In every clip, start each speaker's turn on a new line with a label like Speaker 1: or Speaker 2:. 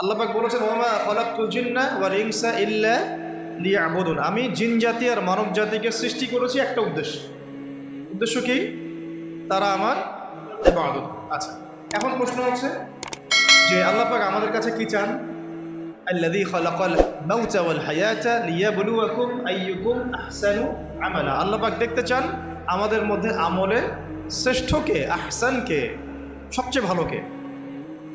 Speaker 1: আল্লাহ পাক বলেছেন, ওমা খলাকুল জিন্না ওয়াল ইনসা ইল্লা লিয়াবুদুন। আমি জিন জাতি আর মানব জাতিকে সৃষ্টি করেছি একটা উদ্দেশ্য। উদ্দেশ্য কি? তারা আমার ইবাদত। আচ্ছা এখন প্রশ্ন হচ্ছে যে আল্লাহ পাক আমাদের কাছে কি চান? খালাকাল মাউতা ওয়াল হায়াতা লিয়াবলুয়াকুম আইয়ুকুম আহসানু আমালা। আল্লাহ পাক দেখতে চান আমাদের মধ্যে আমলে শ্রেষ্ঠকে, আহসানকে, সবচেয়ে ভালোকে।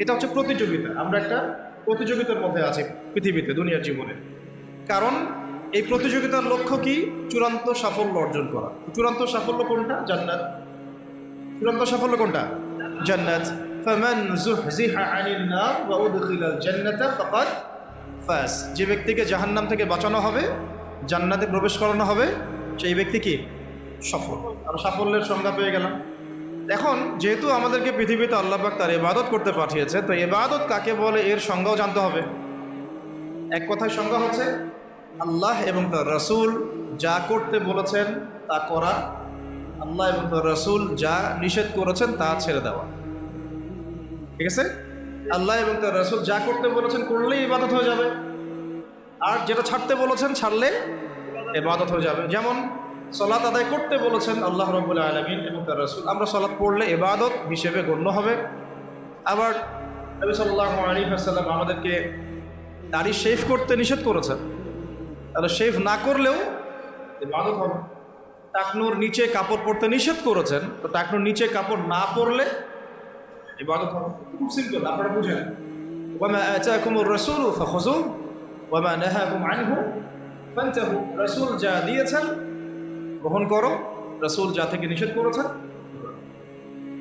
Speaker 1: এটা হচ্ছে প্রতিযোগিতা। আমরা একটা প্রতিযোগিতার মধ্যে আছে পৃথিবীতে, দুনিয়ার জীবনে। কারণ এই প্রতিযোগিতার লক্ষ্য কি? চূড়ান্ত সাফল্য অর্জন করা। চূড়ান্ত সাফল্য কোনটা? জান্নাত। চূড়ান্ত সাফল্য কোনটা? জান্নাত। নার ওয়া উদখিলাল জান্নাতা ফাকাদ ফাস। যে ব্যক্তিকে জাহান্নাম থেকে বাঁচানো হবে, জান্নাতে প্রবেশ করানো হবে, সেই ব্যক্তি কি? সফল। আর সাফল্যের সংজ্ঞা পেয়ে গেলাম। এখন যেহেতু আমাদেরকে পৃথিবীতে আল্লাহ পাক তার ইবাদত করতে পাঠিয়েছে, তো ইবাদত কাকে বলে এর সংজ্ঞাও জানতে হবে। এক কথায় সংজ্ঞা হচ্ছে, আল্লাহ এবং তার রসুল যা করতে বলেছেন তা করা, আল্লাহ এবং তার রসুল যা নিষেধ করেছেন তা ছেড়ে দেওয়া। ঠিক আছে? আল্লাহ এবং তার রসুল যা করতে বলেছেন করলেই ইবাদত হয়ে যাবে। আর যেটা ছাড়তে বলেছেন ছাড়লে ইবাদত হয়ে যাবে। যেমন সলাৎ আদায় করতে বলেছেন আল্লাহ রবুল্লা আলমিন এবং তার রসুল। আমরা সলাৎ পড়লে ইবাদত হিসেবে গণ্য হবে। আবার নবী সাল্লাহ আলী আসাল্লাম আমাদেরকে দাড়ি শেভ করতে নিষেধ করেছেন। তাহলে শেভ না করলেও এবাদত হবে। টাকনুর নিচে কাপড় পরতে নিষেধ করেছেন। তো টাকনুর নিচে কাপড় না পরলে ইবাদত হবে। খুব সিম্পল, আপনারা বুঝেন। রাসূল যা দিয়েছেন গ্রহণ করো। রাসূল যা থেকে নিষেধ করেছেন।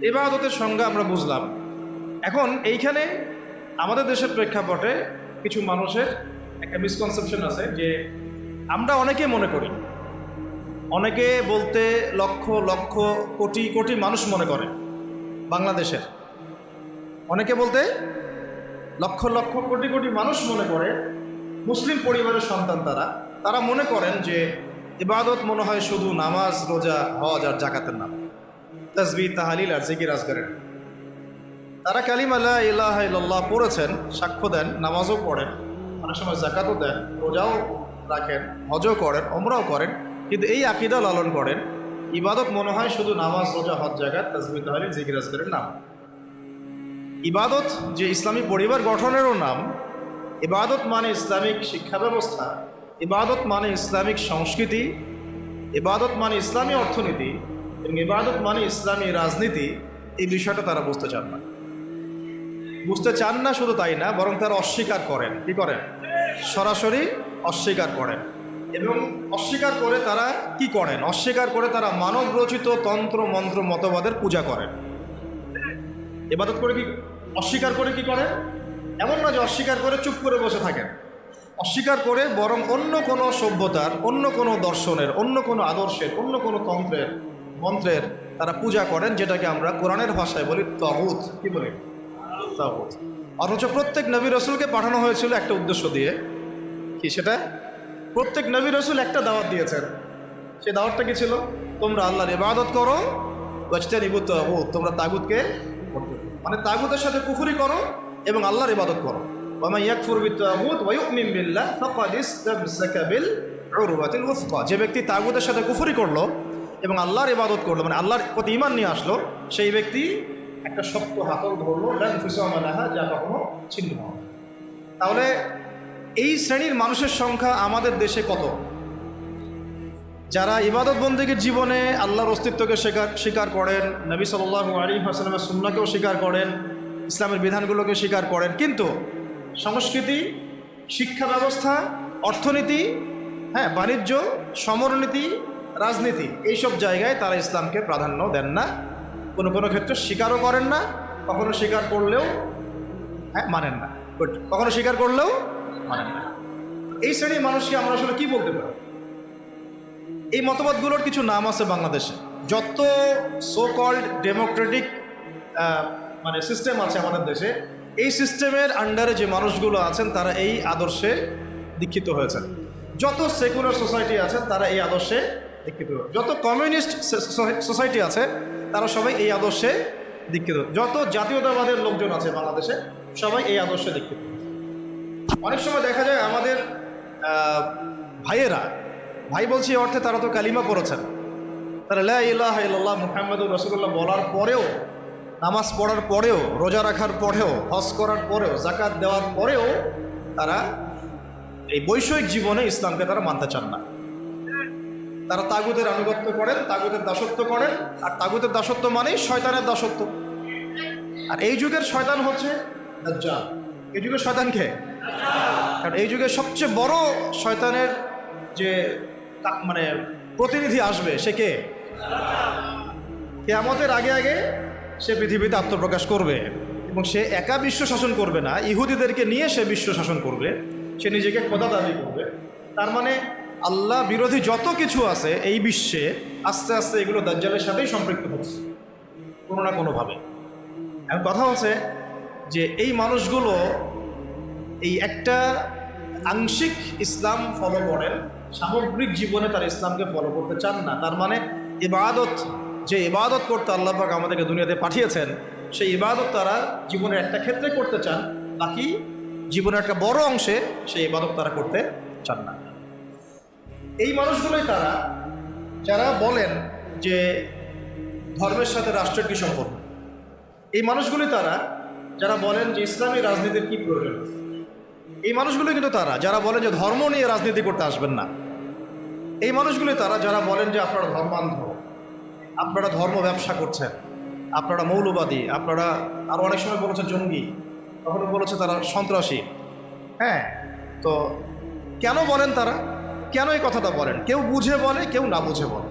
Speaker 1: ইবাদতের সংজ্ঞা আমরা বুঝলাম। এখন এইখানে আমাদের দেশের প্রেক্ষাপটে কিছু মানুষের একটা মিসকনসেপশন আছে যে আমরা অনেকে মনে করি। অনেকে বলতে লক্ষ লক্ষ, কোটি কোটি মানুষ মনে করে বাংলাদেশের। অনেকে বলতে লক্ষ লক্ষ, কোটি কোটি মানুষ মনে করে। মুসলিম পরিবারের সন্তান তারা। তারা মনে করেন যে ইবাদত মনে হয় শুধু নামাজ, রোজা, হজ আর জাকাতের নাম। তসবি তাহালিল আর জিকির আজগারের। তারা কালিম আল্লাহ ইলাহ ইল্লাহ পড়েছেন, সাক্ষ্য দেন, নামাজও পড়েন, অনেক সময় জাকাতও দেন, রোজাও রাখেন, হজও করেন অমরাও করেন, কিন্তু এই আকিদা লালন করেন, ইবাদত মনে হয় শুধু নামাজ, রোজা, হজ জাকাত তসবি তাহালিল, জিকির আজগারের নাম। ইবাদত যে ইসলামী পরিবার গঠনেরও নাম, ইবাদত মানে ইসলামিক শিক্ষা ব্যবস্থা ইবাদত মানে ইসলামিক সংস্কৃতি, ইবাদত মানে ইসলামী অর্থনীতি এবং ইবাদত মানে ইসলামী রাজনীতি। এই বিষয়টা তারা বুঝতে চান না। বুঝতে চান না শুধু তাই না, বরং তারা অস্বীকার করেন। কি করেন? সরাসরি অস্বীকার করেন। এবং অস্বীকার করে তারা কি করেন? অস্বীকার করে তারা মানব রচিত তন্ত্র, মন্ত্র, মতবাদের পূজা করেন। এবাদত করে কি অস্বীকার করে কি করে এমন না যে অস্বীকার করে চুপ করে বসে থাকেন। অস্বীকার করে বরং অন্য কোনো সভ্যতার, অন্য কোনো দর্শনের, অন্য কোনো আদর্শের, অন্য কোনো তন্ত্রের, মন্ত্রের তারা পূজা করেন, যেটাকে আমরা কোরআনের ভাষায় বলি তহুত কি বলি? তহুত অথচ প্রত্যেক নবী রসুলকে পাঠানো হয়েছিল একটা উদ্দেশ্য দিয়ে। কি সেটা? প্রত্যেক নবী রসুল একটা দাওয়াত দিয়েছেন। সেই দাওয়াতটা কি ছিল? তোমরা আল্লাহর ইবাদত করো বাঁচতে নিবুত তোমরা তাগুতকে মানে তাগুতের সাথে কুফুরি করো এবং আল্লাহর ইবাদত করো। ওমা ইয়াকফুর বিত্তাগুত ওয়া ইউমিন বিল্লাহ ফাকাদ ইসতামসাকা বিল উরওয়াতিল উসকা যে ব্যক্তি তাগুতের সাথে কুফরি করল এবং আল্লাহর ইবাদত করল মানে আল্লাহর প্রতি ঈমান নিয়ে আসলো, সেই ব্যক্তি একটা শক্ত হাতল ধরলো, লান ফিসামালাহা যা কখনো ছিন্ন হবে তাহলে এই শ্রেণির মানুষের সংখ্যা আমাদের দেশে কত? যারা ইবাদত বন্দীগীর জীবনে আল্লাহর অস্তিত্বকে স্বীকার স্বীকার করেন, নবী সাল্লাহ আলী হাসলামের সুন্নাকেও স্বীকার করেন, ইসলামের বিধানগুলোকে স্বীকার করেন, কিন্তু সংস্কৃতি, শিক্ষা ব্যবস্থা, অর্থনীতি হ্যাঁ বাণিজ্য, সমরনীতি, রাজনীতি, এইসব জায়গায় তারা ইসলামকে প্রাধান্য দেন না। কোনো কোনো ক্ষেত্রে স্বীকারও করেন না, কখনো স্বীকার করলেও হ্যাঁ মানেন না. কখনো স্বীকার করলেও মানেন না। এই শ্রেণির মানুষকে আমরা আসলে কি বলতে পারি? এই মতবাদগুলোর কিছু নাম আছে বাংলাদেশে। যত সো কল্ড ডেমোক্রেটিক মানে সিস্টেম আছে আমাদের দেশে এই সিস্টেমের আন্ডারে যে মানুষগুলো আছেন, তারা এই আদর্শে দীক্ষিত হয়েছেন। যত সেকুলার সোসাইটি আছেন তারা এই আদর্শে দীক্ষিত। যত কমিউনিস্ট সোসাইটি আছে, তারা সবাই এই আদর্শে দীক্ষিত। যত জাতীয়তাবাদের লোকজন আছে বাংলাদেশে, সবাই এই আদর্শে দীক্ষিত। অনেক সময় দেখা যায় আমাদের ভাইয়েরা, ভাই বলছি অর্থে তারা তো কালিমা পড়েছেন। তারা লা ইলাহা ইল্লাল্লাহ মুহাম্মাদুর বলার পরেও নামাজ পড়ার পরেও, রোজা রাখার পরেও, হজ করার পরেও জাকাত দেওয়ার পরেও তারা এই বৈষয়িক জীবনে ইসলামকে তারা মানতে চান না। তারা তাগুতের আনুগত্য করেন, তাগুতের দাসত্ব করেন, আর তাগুতের দাসত্ব মানেই শয়তানের দাসত্ব। আর এই যুগের শয়তান হচ্ছে এই যুগের শয়তান কে? কারণ এই যুগে সবচেয়ে বড় শয়তানের যে মানে প্রতিনিধি আসবে, সে কে? কেয়ামতের আগে আগে সে পৃথিবীতে আত্মপ্রকাশ করবে এবং সে একা বিশ্ব শাসন করবে না, ইহুদিদেরকে নিয়ে সে বিশ্ব শাসন করবে, সে নিজেকে খোদা দাবি করবে। তার মানে আল্লাহ বিরোধী যত কিছু আছে এই বিশ্বে আস্তে আস্তে এগুলো দাজ্জালের সাথেই সম্পৃক্ত হচ্ছে, কোনো না কোনোভাবে। এখন কথা হচ্ছে যে এই মানুষগুলো এই একটা আংশিক ইসলাম ফলো করেন, সামগ্রিক জীবনে তার ইসলামকে ফলো করতে চান না। তার মানে ইবাদত যে ইবাদত করতে আল্লাহ পাক আমাদেরকে দুনিয়াতে পাঠিয়েছেন, সেই ইবাদত তারা জীবনের একটা ক্ষেত্রে করতে চান, বাকি জীবনের একটা বড় অংশে সেই ইবাদত তারা করতে চান না। এই মানুষগুলোই তারা, যারা বলেন যে ধর্মের সাথে রাষ্ট্রের কি সম্পর্ক? এই মানুষগুলি তারা, যারা বলেন যে ইসলামী রাজনীতির কি প্রয়োজন? এই মানুষগুলো কিন্তু তারা, যারা বলেন যে ধর্ম নিয়ে রাজনীতি করতে আসবেন না। এই মানুষগুলি তারা, যারা বলেন যে আপনারা ধর্মান্ধ। আপনারা ধর্ম ব্যবসা করছেন, আপনারা মৌলবাদী, আপনারা আরও অনেক সময় বলেছে জঙ্গি কখনো বলেছে তারা সন্ত্রাসী। হ্যাঁ তো কেন বলেন তারা? কেন এই কথাটা বলেন? কেউ বুঝে বলে, কেউ না বুঝে বলে।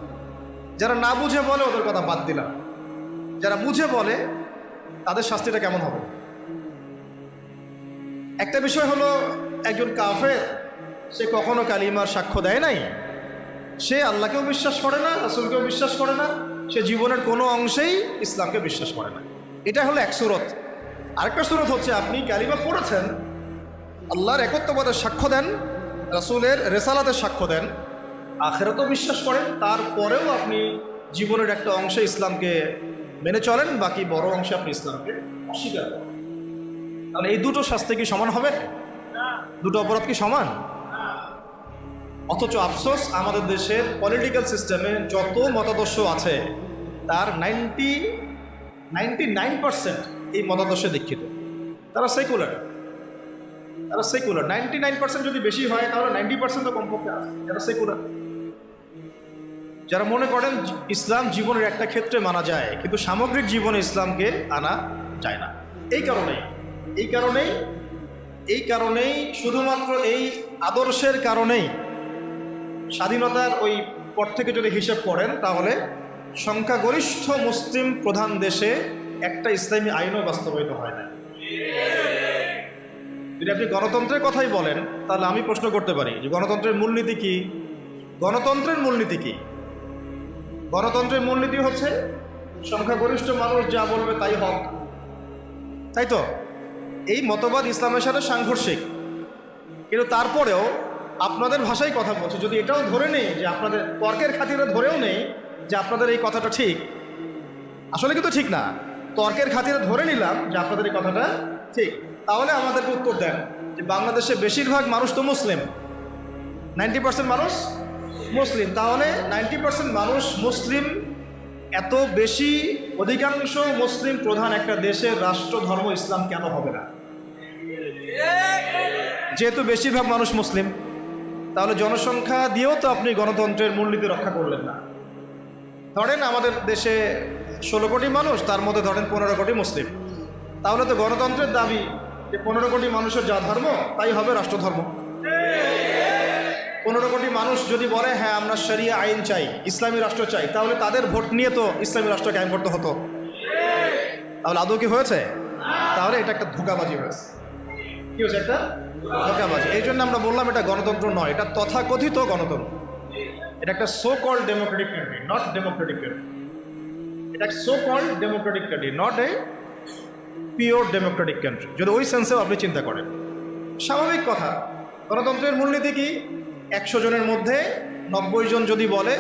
Speaker 1: যারা না বুঝে বলে, ওদের কথা বাদ দিলাম। যারা বুঝে বলে, তাদের শাস্তিটা কেমন হবে? একটা বিষয় হলো, একজন কাফের, সে কখনো কালিমার সাক্ষ্য দেয় নাই। সে আল্লাহকেও বিশ্বাস করে না, রাসুলকেও বিশ্বাস করে না। সে জীবনের কোনো অংশেই ইসলামকে বিশ্বাস করে না। এটা হলো এক সুরত। আরেকটা সুরত হচ্ছে আপনি কালিমা পড়েছেন, আল্লাহর একত্ববাদের সাক্ষ্য দেন, রাসুলের রেসালাতের সাক্ষ্য দেন, আখেরাতও বিশ্বাস করেন, তারপরেও আপনি জীবনের একটা অংশে ইসলামকে মেনে চলেন, বাকি বড় অংশে আপনি ইসলামকে অস্বীকার করেন। তাহলে এই দুটো শাস্তি কি সমান হবে? দুটো অপরাধ কি সমান? অথচ আফসোস, আমাদের দেশের পলিটিক্যাল সিস্টেমে যত মতাদর্শ আছে, তার নাইনটি নাইনটি নাইন পার্সেন্ট এই মতাদর্শে দীক্ষিত। তারা সেকুলার তারা সেকুলার নাইনটি নাইন পার্সেন্ট যদি বেশি হয়, তাহলে নাইনটি পার্সেন্ট কমপক্ষে আছে। যারা সেকুলার যারা মনে করেন ইসলাম জীবনের একটা ক্ষেত্রে মানা যায়, কিন্তু সামগ্রিক জীবনে ইসলামকে আনা যায় না। এই কারণেই এই কারণেই এই কারণেই শুধুমাত্র এই আদর্শের কারণেই স্বাধীনতার ওই পর থেকে যদি হিসেব করেন, তাহলে সংখ্যাগরিষ্ঠ মুসলিম প্রধান দেশে একটা ইসলামী আইনও বাস্তবায়িত হয় না যদি আপনি গণতন্ত্রের কথাই বলেন, তাহলে আমি প্রশ্ন করতে পারি যে গণতন্ত্রের মূলনীতি কি? গণতন্ত্রের মূলনীতি কি? গণতন্ত্রের মূলনীতি হচ্ছে সংখ্যাগরিষ্ঠ মানুষ যা বলবে তাই হক। তাই তো? এই মতবাদ ইসলামের সাথে সাংঘর্ষিক। কিন্তু তারপরেও আপনাদের ভাষায় কথা বলছি। যদি এটাও ধরে নেই যে আপনাদের তর্কের খাতিরে ধরেও নেই যে আপনাদের এই কথাটা ঠিক, আসলে কিন্তু ঠিক না। তর্কের খাতিরে ধরে নিলাম যে আপনাদের এই কথাটা ঠিক। তাহলে আমাদেরকে উত্তর দেন যে বাংলাদেশে বেশিরভাগ মানুষ তো মুসলিম। নাইনটি পার্সেন্ট মানুষ মুসলিম। তাহলে নাইনটি পার্সেন্ট মানুষ মুসলিম, এত বেশি অধিকাংশ মুসলিম প্রধান একটা দেশের রাষ্ট্র ধর্ম ইসলাম কেন হবে না? যেহেতু বেশিরভাগ মানুষ মুসলিম। তাহলে জনসংখ্যা দিয়েও তো আপনি গণতন্ত্রের মূলনীতি রক্ষা করলেন না। ধরেন আমাদের দেশে ষোলো কোটি মানুষ, তার মধ্যে ধরেন পনেরো কোটি মুসলিম। তাহলে তো গণতন্ত্রের দাবি যে পনেরো কোটি মানুষের যা ধর্ম, তাই হবে রাষ্ট্রধর্ম। পনেরো কোটি মানুষ যদি বলে হ্যাঁ আমরা শরিয়া আইন চাই, ইসলামী রাষ্ট্র চাই, তাহলে তাদের ভোট নিয়ে তো ইসলামী রাষ্ট্র কায়েম করতে হতো। তাহলে আদৌ কি হয়েছে? তাহলে এটা একটা ধোকাবাজি হয়েছে। কি হয়েছে একটা? ধোকাবাজি এই জন্য আমরা বললাম এটা গণতন্ত্র নয়, এটা তথাকথিত গণতন্ত্র। এটা একটা so call democratic country not democratic country এটা so call democratic country not a pure democratic country যদি ওই সেন্সেও আপনি চিন্তা করেন। স্বাভাবিক কথা, গণতন্ত্রের মূলনীতি কি? একশো জনের মধ্যে নব্বই জন যদি বলে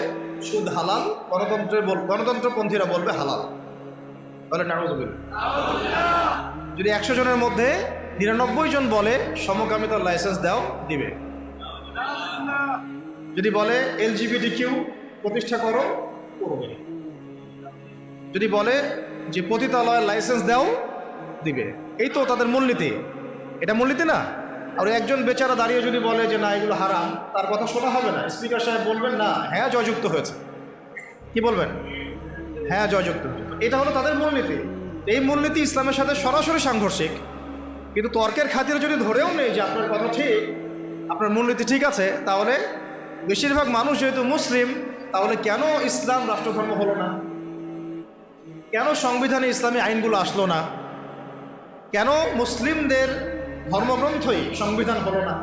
Speaker 1: সুদ হালাল গণতন্ত্রের বল গণতন্ত্রপন্থীরা বলবে হালাল। তাহলে নারুজবিল যদি একশো জনের মধ্যে নিরানব্বই জন বলে সমকামিতার লাইসেন্স দাও, দিবে। যদি বলে এলজিবিটি কিউ প্রতিষ্ঠা করো, করবে। যদি বলে যে পতিতালয়ের লাইসেন্স দাও, দিবে। এই তো তাদের মূলনীতি। এটা মূলনীতি না? আর একজন বেচারা দাঁড়িয়ে যদি বলে যে না, এগুলো হারাম, তার কথা শোনা হবে না। স্পিকার সাহেব বলবেন, না হ্যাঁ জয়যুক্ত হয়েছে। কি বলবেন? হ্যাঁ জয়যুক্ত এটা হলো তাদের মূলনীতি। এই মূলনীতি ইসলামের সাথে সরাসরি সাংঘর্ষিক। কিন্তু তর্কের খাতিরে যদি ধরেও নেই যে আপনার কথা ঠিক, আপনার মূলনীতি ঠিক আছে, তাহলে বেশিরভাগ মানুষ যেহেতু মুসলিম, তাহলে কেন ইসলাম রাষ্ট্রধর্ম হলো না? কেন সংবিধানে ইসলামী আইনগুলো আসলো না? কেন মুসলিমদের ধর্মগ্রন্থই সংবিধান হলো না?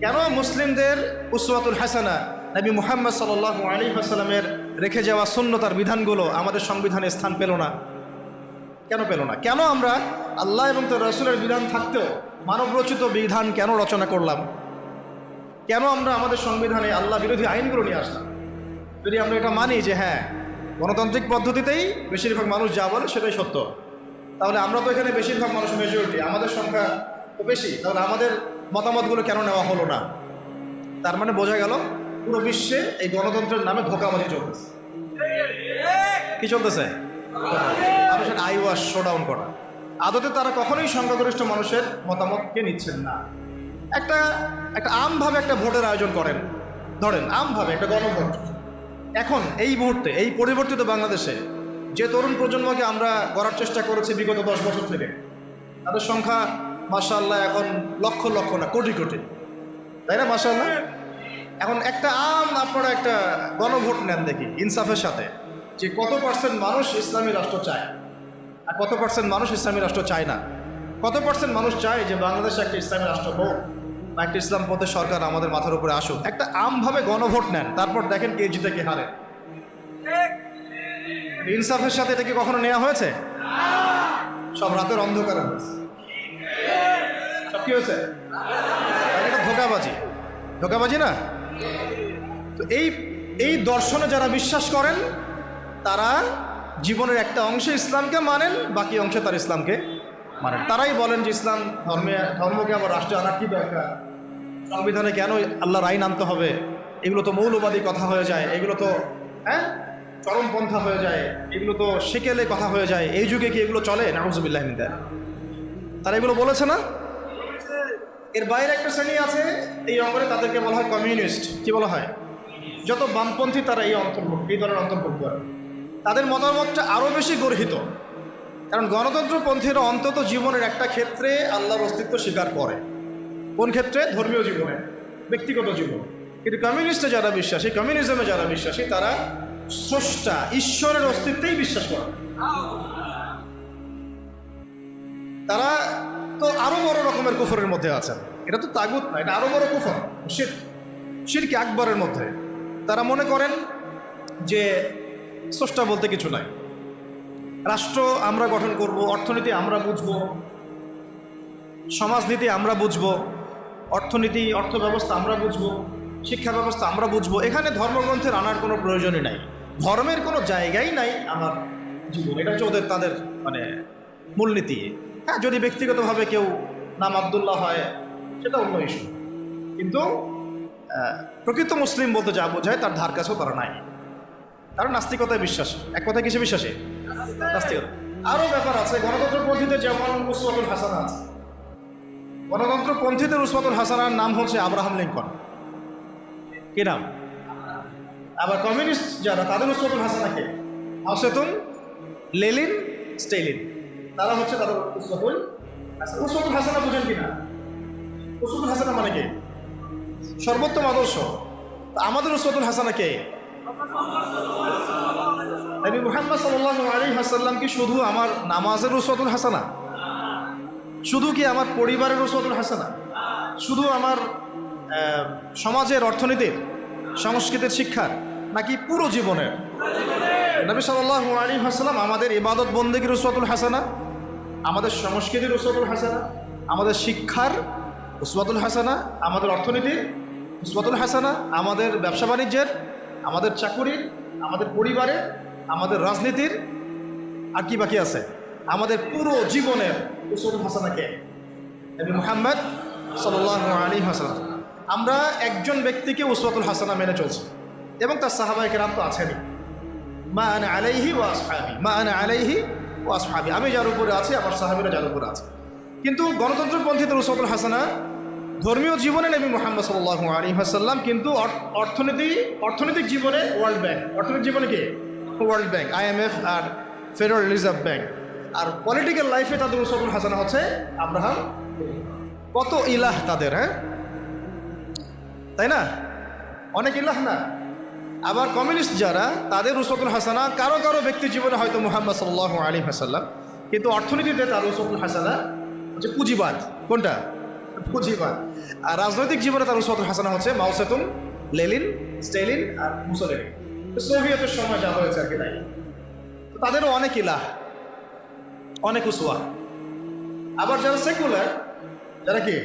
Speaker 1: কেন মুসলিমদের উসওয়াতুল হাসানা, নবী মুহাম্মদ সাল্লাহ আলী রেখে যাওয়া শূন্যতার বিধানগুলো আমাদের সংবিধানে স্থান পেল না? কেন পেল না? কেন আমরা আল্লাহ এবং তার রসুলের বিধান থাকতেও মানবরচিত বিধান কেন রচনা করলাম? কেন আমরা আমাদের সংবিধানে আল্লাহ বিরোধী আইনগুলো নিয়ে আসলাম? যদি আমরা এটা মানি যে হ্যাঁ গণতান্ত্রিক পদ্ধতিতেই বেশিরভাগ মানুষ যা বলে সেটাই সত্য, তাহলে আমরা তো এখানে বেশিরভাগ মানুষ মেজরিটি আমাদের সংখ্যা তো বেশি, তাহলে আমাদের মতামতগুলো কেন নেওয়া হলো না? তার মানে বোঝা গেল পুরো বিশ্বে এই গণতন্ত্রের নামে ধোকাবাজি চলতেছে। কি চলতেছে? মানুষের আই ওয়াশ শোডাউন করা। আদতে তারা কখনোই সংখ্যাগরিষ্ঠ মানুষের মতামতকে নিচ্ছেন না। একটা একটা আমভাবে একটা ভোটের আয়োজন করেন। ধরেন, আমভাবে একটা গণভোট। এখন এই মুহূর্তে, এই পরিবর্তিত বাংলাদেশে যে তরুণ প্রজন্মকে আমরা গড়ার চেষ্টা করেছি বিগত দশ বছর থেকে, তাদের সংখ্যা মাসাল্লাহ এখন লক্ষ লক্ষ না, কোটি কোটি। তাই না মাসাল্লাহ এখন একটা আম আপনারা একটা গণভোট নেন দেখি, ইনসাফের সাথে। যে কত পার্সেন্ট মানুষ ইসলামী রাষ্ট্র চায় আর কত পার্সেন্ট মানুষ ইসলামী রাষ্ট্র চায় না? কত পার্সেন্ট মানুষ চায় যে বাংলাদেশে একটা ইসলামী রাষ্ট্র হোক বা একটা ইসলাম পথে সরকার আমাদের মাথার উপরে আসুক? একটা আমভাবে গণভোট নেন, তারপর দেখেন কে জিতে, কে হারে। ইনসাফের সাথে এটা কি কখনো নেওয়া হয়েছে? সব রাতের অন্ধকারে হয়েছে? ধোকাবাজি। ধোকাবাজি না? তো এই এই দর্শনে যারা বিশ্বাস করেন তারা জীবনের একটা অংশে ইসলামকে মানেন, বাকি অংশে তার ইসলামকে মানেন। তারাই বলেন যে ইসলাম ধর্মে, ধর্মকে আবার রাষ্ট্রে আনার কি দরকার? সংবিধানে কেন আল্লাহর আইন আনতে হবে? এগুলো তো মৌলবাদী কথা হয়ে যায়, এগুলো তো হ্যাঁ? চরমপন্থা হয়ে যায়, এগুলো তো সেকেলে কথা হয়ে যায়, এই যুগে কি এগুলো চলে? নাউজুবিল্লাহ মিনদার তারা এগুলো বলেছে না? এর বাইরে একটা শ্রেণি আছে, এই অঙ্গনে তাদেরকে বলা হয় কমিউনিস্ট। কি বলা হয়? যত বামপন্থী তারা এই অন্তর্ভুক্ত, এই দলের অন্তর্ভুক্ত। তাদের মতামতটা আরও বেশি গর্হিত। কারণ গণতন্ত্রপন্থীরা অন্তত জীবনের একটা ক্ষেত্রে আল্লাহর অস্তিত্ব স্বীকার করে। কোন ক্ষেত্রে? ধর্মীয় জীবনে, ব্যক্তিগত জীবন। কিন্তু কমিউনিস্টে যারা বিশ্বাসী, কমিউনিজমে যারা বিশ্বাসী, তারা স্রষ্টা, ঈশ্বরের অস্তিত্বেই বিশ্বাস করে। তারা তো আরও বড় রকমের কুফরের মধ্যে আছেন। এটা তো তাগুত না, এটা আরও বড় কুফর, শির শিরকি আকবরের মধ্যে। তারা মনে করেন যে স্রষ্টা বলতে কিছু নাই। রাষ্ট্র আমরা গঠন করব, অর্থনীতি আমরা বুঝব, সমাজনীতি আমরা বুঝব, অর্থনীতি অর্থ ব্যবস্থা আমরা বুঝব শিক্ষা ব্যবস্থা আমরা বুঝব। এখানে ধর্মগ্রন্থের আনার কোনো প্রয়োজনই নাই। ধর্মের কোনো জায়গাই নাই আমার জীবন। এটা হচ্ছে ওদের তাদের মানে মূলনীতি। হ্যাঁ যদি ব্যক্তিগতভাবে কেউ নাম আবদুল্লাহ হয়, সেটা অন্য ইস্যু কিন্তু প্রকৃত মুসলিম বলতে যা বোঝায় তার ধার কাছেও তারা নাই। তারা নাস্তিকতায় বিশ্বাস। এক কথায় কিসে বিশ্বাসী? নাস্তিকতা। আরও ব্যাপার আছে, গণতন্ত্রপন্থীদের যেমন উসমাতুল হাসানা আছে। গণতন্ত্রপন্থীদের উসমাতুল হাসানার নাম হচ্ছে আব্রাহাম লিঙ্কন। কি নাম? আবার কমিউনিস্ট যারা, তাদের উসমাতুল হাসানাকে অসেতন লেলিন স্টেলিন। তারা হচ্ছে তাদের উসমাতুল উসমাতুল হাসানা বুঝেন কিনা উসমাতুল হাসানা মানে কি? সর্বোত্তম আদর্শ। আমাদের উসমাতুল হাসানা কে? নবী মুহাম্মদ সাল্লাল্লাহু আলাইহি ওয়াসাল্লাম কি শুধু আমার নামাজের উসওয়াতুল হাসানা? শুধু কি আমার পরিবারের উসওয়াতুল হাসানা? শুধু আমার সমাজের অর্থনীতির, সংস্কৃতির শিক্ষার, নাকি পুরো জীবনের? নবী সাল্লাল্লাহু আলাইহি ওয়াসাল্লাম আমাদের ইবাদত বন্দেগীর উসওয়াতুল হাসানা, আমাদের সংস্কৃতির উসওয়াতুল হাসানা, আমাদের শিক্ষার উসওয়াতুল হাসানা, আমাদের অর্থনীতির উসওয়াতুল হাসানা, আমাদের ব্যবসা বাণিজ্যের আমাদের চাকুরির, আমাদের পরিবারের, আমাদের রাজনীতির আর কি বাকি আছে। আমাদের পুরো জীবনের উসুল হাসানাকে। নবী মুহাম্মদ সাল্লাল্লাহু আলাইহি ওয়াসাল্লাম। আমরা একজন ব্যক্তিকে উসওয়াতুল হাসানা মেনে চলছি এবং তার সাহাবায়ে কেরাম তো আছেনই। মা আনা আলাইহি ওয়া আসহাবি, মা আনা আলাইহি ওয়া আসহাবি। আমি যার উপরে আছি, আমার সাহাবীরা যার উপরে আছে। কিন্তু গণতন্ত্রপন্থীদের উসওয়াতুল হাসানা ধর্মীয় জীবনে নবী মোহাম্মদ সাল্লাল্লাহু আলাইহি ওয়াসাল্লাম কিন্তু অর- অর্থনীতি, অর্থনৈতিক জীবনে ওয়ার্ল্ড ব্যাংক। অর্থনৈতিক জীবনে কি? ওয়ার্ল্ড ব্যাংক আইএমএফ আর ফেডারেল রিজার্ভ ব্যাংক। আর পলিটিক্যাল লাইফে তাদের উসওয়াতুল হাসানা হচ্ছে আব্রাহাম কত ইলাহ তাদের হ্যাঁ? তাই না? অনেক ইলাহ না? আবার কমিউনিস্ট যারা, তাদের উসতুল হাসানা কারও কারও ব্যক্তি জীবনে হয়তো মুহাম্মদ সাল্লাহ আলী হাসাল্লাম কিন্তু অর্থনীতিতে তার উসতুল হাসানা হচ্ছে পুঁজিবাদ। কোনটা? পুঁজিবাদ আর রাজনৈতিক জীবনে তার উসতুল হাসানা হচ্ছে মাউসেতুন লেলিন, স্টেলিন আর মুসলিন। সোভিয়েতের সময় যা হয়েছে আর কি তাই। তাদেরও অনেক ইলাহ, অনেক উসুয়া আবার যারা সেকুলার, যারা কি?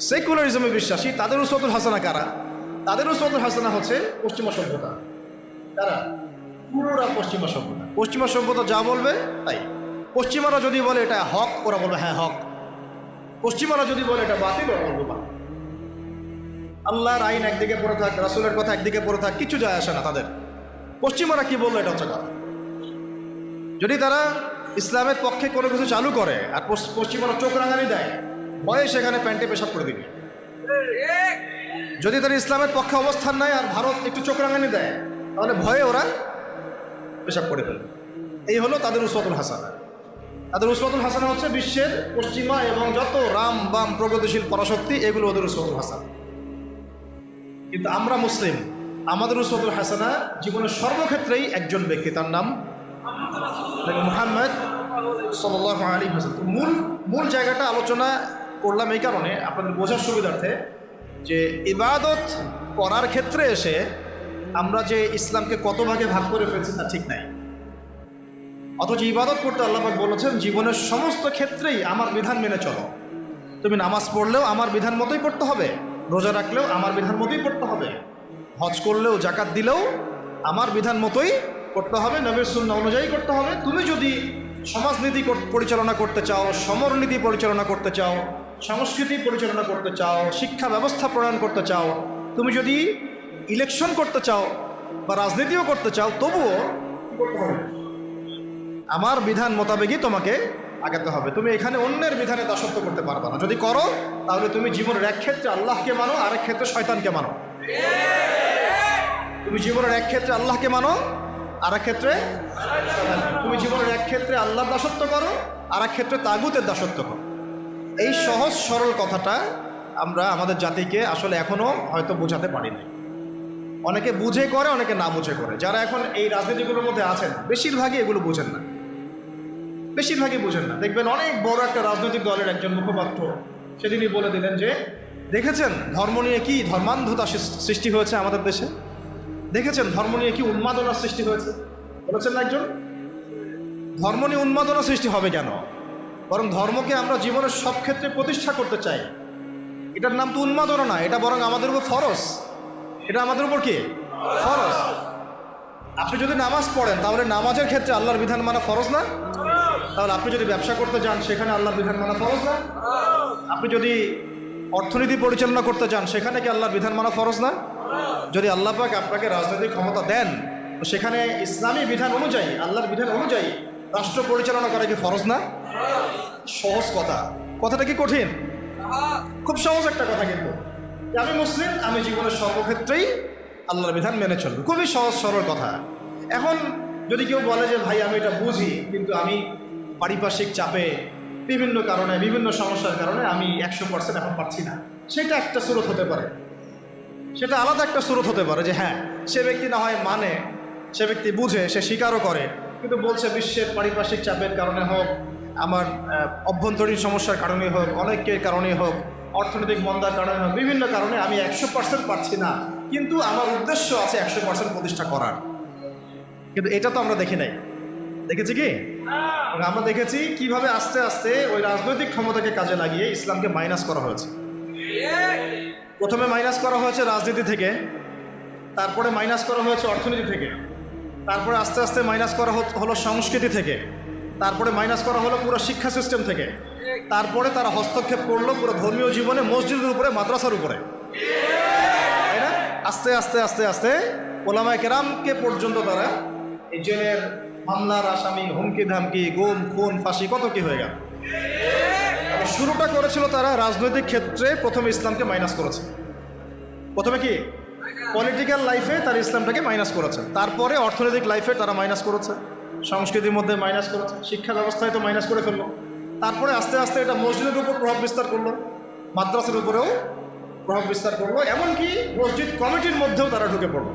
Speaker 1: সেকুলারিজমে বিশ্বাসী, তাদের উসতুল হাসানা কারা? তাদের উসতুল হাসানা হচ্ছে পশ্চিমা সভ্যতা। তারা পুরোটা পশ্চিমা সভ্যতা। পশ্চিমা সভ্যতা যা বলবে তাই। পশ্চিমারা যদি বলে এটা হক, ওরা বলবে হ্যাঁ হক। পশ্চিমারা যদি বলে এটা বাতিল, ওরা আল্লাহর আইন একদিকে পড়ে থাক, রাসুলের কথা একদিকে পড়ে থাক, কিছু যায় আসে না তাদের। পশ্চিমারা কি বলল এটা হচ্ছে কথা। যদি তারা ইসলামের পক্ষে কোনো কিছু চালু করে, আর পশ্চ- পশ্চিমারা চোখ রাঙানি দেয়, ভয়ে সেখানে প্যান্টে পেশাব করে দিবে। যদি তারা ইসলামের পক্ষে অবস্থান নেয়, আর ভারত একটু চোখ রাঙানি দেয়, তাহলে ভয়ে ওরা পেশাব করে ফেলবে। এই হলো তাদের উসওয়াতুল হাসানা। তাদের উসওয়াতুল হাসানা হচ্ছে বিশ্বের পশ্চিমা এবং যত রাম বাম প্রগতিশীল পরাশক্তি, এগুলো ওদের উসওয়াতুল হাসানা। কিন্তু আমরা মুসলিম, আমাদের উসওয়াতুল হাসানা জীবনের সর্বক্ষেত্রেই একজন ব্যক্তি, তার নাম মুহাম্মদ সাল্লাহ হাসান মূল মূল জায়গাটা আলোচনা করলাম এই কারণে আপনাদের বোঝার সুবিধার্থে যে ইবাদত করার ক্ষেত্রে এসে আমরা যে ইসলামকে কত ভাগে ভাগ করে ফেলছি তা ঠিক নাই। অথচ ইবাদত করতে আল্লাহাক বলেছেন, জীবনের সমস্ত ক্ষেত্রেই আমার বিধান মেনে চলো। তুমি নামাজ পড়লেও আমার বিধান মতোই পড়তে হবে, রোজা রাখলেও আমার বিধান মতোই পড়তে হবে। হজ করলেও জাকাত দিলেও আমার বিধান মতোই করতে হবে, নবীর সুন্না অনুযায়ী করতে হবে। তুমি যদি সমাজনীতি পরিচালনা করতে চাও, সমরনীতি পরিচালনা করতে চাও, সংস্কৃতি পরিচালনা করতে চাও, শিক্ষা ব্যবস্থা প্রণয়ন করতে চাও, তুমি যদি ইলেকশন করতে চাও বা রাজনীতিও করতে চাও, তবুও করতে হবে? আমার বিধান মোতাবেকই তোমাকে আগাতে হবে। তুমি এখানে অন্যের বিধানে দাসত্ব করতে পারবে না। যদি করো, তাহলে তুমি জীবনের এক ক্ষেত্রে আল্লাহকে মানো, আরেক ক্ষেত্রে শয়তানকে মানো। তুমি জীবনের এক ক্ষেত্রে আল্লাহকে মানো আর এক ক্ষেত্রে তুমি জীবনের এক ক্ষেত্রে আল্লাহর দাসত্ব করো আর এক ক্ষেত্রে তাগুতের দাসত্ব করো। এই সহজ সরল কথাটা আমরা আমাদের জাতিকে আসলে এখনও হয়তো বোঝাতে পারি নাই অনেকে বুঝে করে, অনেকে না বুঝে করে। যারা এখন এই রাজনীতিগুলোর মধ্যে আছেন, বেশিরভাগই এগুলো বুঝেন না। বেশিরভাগই বুঝেন না। দেখবেন অনেক বড় একটা রাজনৈতিক দলের একজন মুখপাত্র, সেদিনই বলে দিলেন যে, দেখেছেন ধর্ম নিয়ে কি ধর্মান্ধতা সৃষ্টি হয়েছে আমাদের দেশে? দেখেছেন ধর্ম নিয়ে কি উন্মাদনার সৃষ্টি হয়েছে? বলেছেন না একজন? ধর্ম নিয়ে উন্মাদনা সৃষ্টি হবে কেন? বরং ধর্মকে আমরা জীবনের সব ক্ষেত্রে প্রতিষ্ঠা করতে চাই। এটার নাম তো উন্মাদনা না, এটা বরং আমাদের উপর ফরজ। এটা আমাদের উপর কি? ফরজ। আপনি যদি নামাজ পড়েন, তাহলে নামাজের ক্ষেত্রে আল্লাহর বিধান মানা ফরজ না? তাহলে আপনি যদি ব্যবসা করতে যান, সেখানে আল্লাহর বিধান মানা ফরজ না? আপনি যদি অর্থনীতি পরিচালনা করতে চান সেখানে কি আল্লাহর বিধান মানা ফরজ না? যদি আল্লাহ পাক আপনাকে রাজনৈতিক ক্ষমতা দেন, তো সেখানে ইসলামী বিধান অনুযায়ী, আল্লাহর বিধান অনুযায়ী রাষ্ট্র পরিচালনা করা কি ফরজ না? সহজ কথা। কথাটা কি কঠিন? খুব সহজ একটা কথা কিন্তু। আমি মুসলিম, আমি জীবনের সর্বক্ষেত্রেই আল্লাহর বিধান মেনে চলবো। খুবই সহজ, সরল কথা। এখন যদি কেউ বলে যে, ভাই, আমি এটা বুঝি, কিন্তু আমি পারিপার্শ্বিক চাপে বিভিন্ন কারণে, বিভিন্ন সমস্যার কারণে আমি একশো পার্সেন্ট এখন পাচ্ছি না। সেটা একটা স্রোত হতে পারে। সেটা আলাদা একটা স্রোত হতে পারে যে হ্যাঁ সে ব্যক্তি না হয় মানে সে ব্যক্তি বুঝে, সে স্বীকারও করে, কিন্তু বলছে বিশ্বের পারিপার্শ্বিক চাপের কারণে হোক, আমার অভ্যন্তরীণ সমস্যার কারণে হোক, অনেকের কারণে হোক, অর্থনৈতিক মন্দার কারণে হোক, বিভিন্ন কারণে আমি একশো পার্সেন্ট পারছি না। কিন্তু আমার উদ্দেশ্য আছে একশো পার্সেন্ট প্রতিষ্ঠা করার। কিন্তু এটা তো আমরা দেখি নাই। দেখেছি কি? আমরা দেখেছি কীভাবে আস্তে আস্তে ওই রাজনৈতিক ক্ষমতাকে কাজে লাগিয়ে ইসলামকে মাইনাস করা হয়েছে। প্রথমে মাইনাস করা হয়েছে রাজনীতি থেকে, তারপরে মাইনাস করা হয়েছে অর্থনীতি থেকে, তারপরে আস্তে আস্তে মাইনাস করা হলো সংস্কৃতি থেকে, তারপরে মাইনাস করা হলো পুরো শিক্ষা সিস্টেম থেকে, তারপরে তারা হস্তক্ষেপ করল পুরো ধর্মীয় জীবনে মসজিদের উপরে, মাদ্রাসার উপরে। তাই না? আস্তে আস্তে আস্তে আস্তে ওলামায় কেরামকে পর্যন্ত তারা এই জেলের মামলার আসামি হুমকি ধামকি, গুম, খুন, ফাঁসি, কত কি হয়ে গেল? শুরুটা করেছিল তারা রাজনৈতিক ক্ষেত্রে প্রথম ইসলামকে মাইনাস করেছে। প্রথমে কি? পলিটিক্যাল লাইফে তার ইসলামটাকে মাইনাস করেছে। তারপরে অর্থনৈতিক লাইফে তারা মাইনাস করেছে। সংস্কৃতির মধ্যে মাইনাস করেছে। শিক্ষা ব্যবস্থায় তো মাইনাস করে ফেলল। তারপরে আস্তে আস্তে এটা মসজিদের উপর প্রভাব বিস্তার করল। মাদ্রাসার উপরেও প্রভাব বিস্তার করল। এমনকি মসজিদ কমিটির মধ্যেও তারা ঢুকে পড়ল।